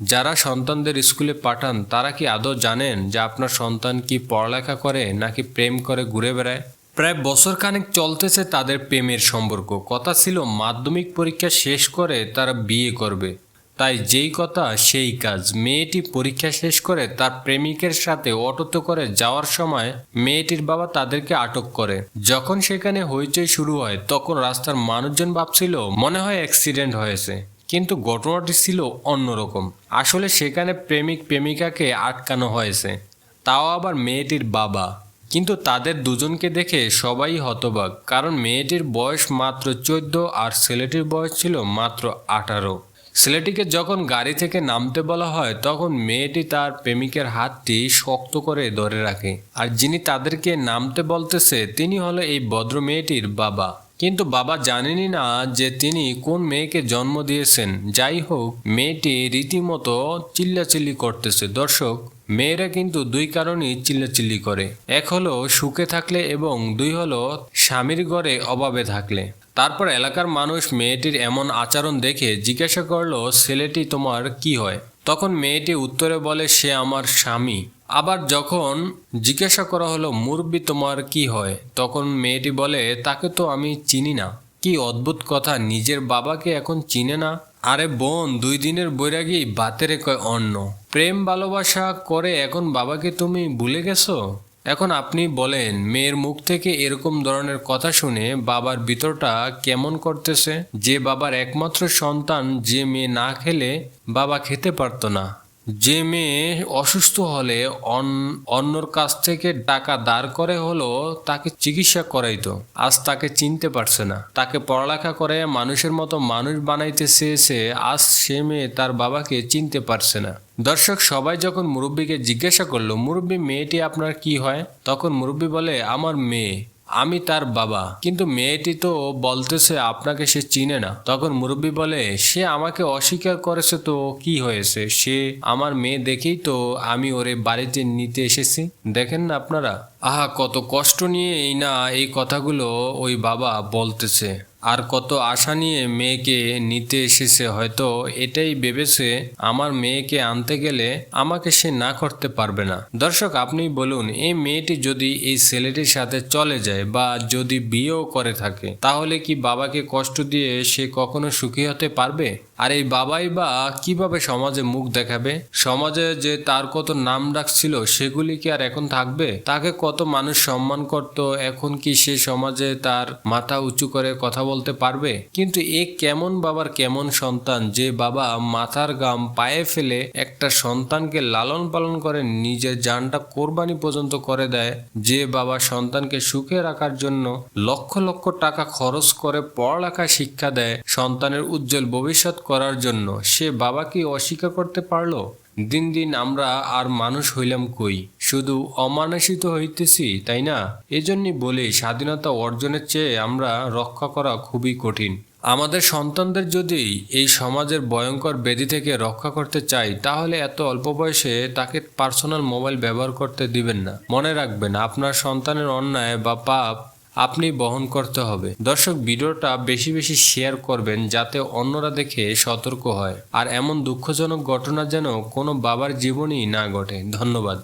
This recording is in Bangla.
যারা সন্তানদের স্কুলে পাঠান, তারা কি আদৌ জানেন যে আপনার সন্তান কি পড়ালেখা করে নাকি প্রেম করে ঘুরে বেড়ায়? প্রায় বছর খানেক চলতেছে তাদের প্রেমের সম্পর্ক। কথা ছিল, মাধ্যমিক পরীক্ষা শেষ করে তারা বিয়ে করবে। তাই যেই কথা সেই কাজ। মেয়েটি পরীক্ষা শেষ করে তার প্রেমিকের সাথে অটোতে করে যাওয়ার সময় মেয়েটির বাবা তাদেরকে আটক করে। যখন সেখানে হইচই শুরু হয়, তখন রাস্তার মানুষজন ভাবছিল, মনে হয় অ্যাক্সিডেন্ট হয়েছে। কিন্তু ঘটনাটি ছিল অন্যরকম। আসলে সেখানে প্রেমিক প্রেমিকাকে আটকানো হয়েছে। তাও আবার মেয়েটির বাবা। কিন্তু তাদের দুজনকে দেখে সবাই হতবাক, কারণ মেয়েটির বয়স মাত্র চোদ্দ আর ছেলেটির বয়স ছিল মাত্র আঠারো। ছেলেটিকে যখন গাড়ি থেকে নামতে বলা হয়, তখন মেয়েটি তার প্রেমিকের হাতটি শক্ত করে ধরে রাখে। আর যিনি তাদেরকে নামতে বলতেছে, তিনি হলো এই ভদ্র মেয়েটির বাবা। কিন্তু বাবা জানেনই না যে তিনি কোন মেয়েকে জন্ম দিয়েছেন। যাই হোক মেয়েটি রীতিমতো চিল্লাচিল্লি করতেছে। দর্শক, মেয়েরা কিন্তু দুই কারণেই চিল্লাচিল্লি করে। এক হলো সুখে থাকলে এবং দুই হলো স্বামীর ঘরে অভাবে থাকলে। তারপর এলাকার মানুষ মেয়েটির এমন আচরণ দেখে জিজ্ঞাসা করল, ছেলেটি তোমার কি হয়? তখন মেয়েটি উত্তরে বলে, সে আমার স্বামী। আবার যখন জিজ্ঞাসা করা হলো, মুরব্বী, তোমার কি হয়? তখন মেয়েটি বলে, তাকে তো আমি চিনি না। কি অদ্ভুত কথা, নিজের বাবাকে এখন চিনে না। আরে বোন, দুই দিনের বৈরাগী, বাতেরে কয় অন্ন। প্রেম, ভালোবাসা করে এখন বাবাকে তুমি ভুলে গেছো? এখন আপনি বলেন, মেয়ের মুখ থেকে এরকম ধরনের কথা শুনে বাবার ভিতরটা কেমন করতেছে? যে বাবার একমাত্র সন্তান, যে মেয়ে না খেলে বাবা খেতে পারতো না। যে মেয়ে অসুস্থ হলে অন- অন্যর কাছ থেকে টাকা দাঁড় করে হলো তাকে চিকিৎসা করাইতো। আজ তাকে চিনতে পারছে না। তাকে পড়ালেখা করে মানুষের মতো মানুষ বানাইতে চেয়েছে, আজ সে মেয়ে তার বাবাকে চিনতে পারছে না। দর্শক, সবাই যখন মুরব্বীকে জিজ্ঞাসা করল, মুরব্বী, মেয়েটি আপনার কি হয়? তখন মুরব্বী বলে, আমার মেয়ে। আমি তার বাবা। কিন্তু মেয়েটি তো বলতেছে, আপনাকে সে চিনে না। তখন মুরব্বী বলে, সে আমাকে অস্বীকার করেছে তো কি হয়েছে? সে আমার মেয়ে দেখেই তো আমি ওরে বাড়িতে নিতে এসেছি। দেখেন না আপনারা? আহা, কত কষ্ট নিয়ে এই না এই কথাগুলো ওই বাবা বলতেছে। আর কত আশা নিয়ে মেয়েকে নিতে এসেছে, হয়তো এটাই ভেবেছে, আমার মেয়েকে আনতে গেলে আমাকে সে না করতে পারবে না। দর্শক, আপনি বলুন, এই মেয়েটি যদি এই ছেলেটির সাথে চলে যায় বা যদি বিয়েও করে থাকে, তাহলে কি বাবাকে কষ্ট দিয়ে সে কখনো সুখী হতে পারবে? আর এই বাবাই বা কীভাবে সমাজে মুখ দেখাবে? সমাজে যে তার কত নাম ডাক ছিল সেগুলি কি আর এখন থাকবে? তাকে কত মানুষ সম্মান করত, এখন কি সে সমাজে তার মাথা উঁচু করে কথা বলতে পারবে? কিন্তু এ কেমন বাবার কেমন সন্তান যে বাবা মাথার গাম পায়ে ফেলে একটা সন্তানকে লালন পালন করে নিজের জানটা কোরবানি পর্যন্ত করে দেয়, যে বাবা সন্তানকে সুখে রাখার জন্য লক্ষ লক্ষ টাকা খরচ করে পড়ালেখা শিক্ষা দেয় সন্তানের উজ্জ্বল ভবিষ্যৎ করার জন্য, সে বাবা কি অস্বীকার করতে পারল? দিন দিন আমরা আর মানুষ হইলাম কই? শুধু অমানসিত হইতেছি, তাই না? এজন্যই বলি, স্বাধীনতা অর্জনের চেয়ে আমরা রক্ষা করা খুবই কঠিন। আমাদের সন্তানদের যদি এই সমাজের ভয়ঙ্কর ব্যাধি থেকে রক্ষা করতে চাই, তাহলে এত অল্প বয়সে তাকে পার্সোনাল মোবাইল ব্যবহার করতে দিবেন না। মনে রাখবেন, আপনার সন্তানের অন্যায় বা পাপ আপনি বহন করতে হবে। দর্শক, ভিডিওটা বেশি বেশি শেয়ার করবেন যাতে অন্যরা দেখে সতর্ক হয়। আর এমন দুঃখজনক ঘটনা যেন কোনো বাবার জীবনই না ঘটে। ধন্যবাদ।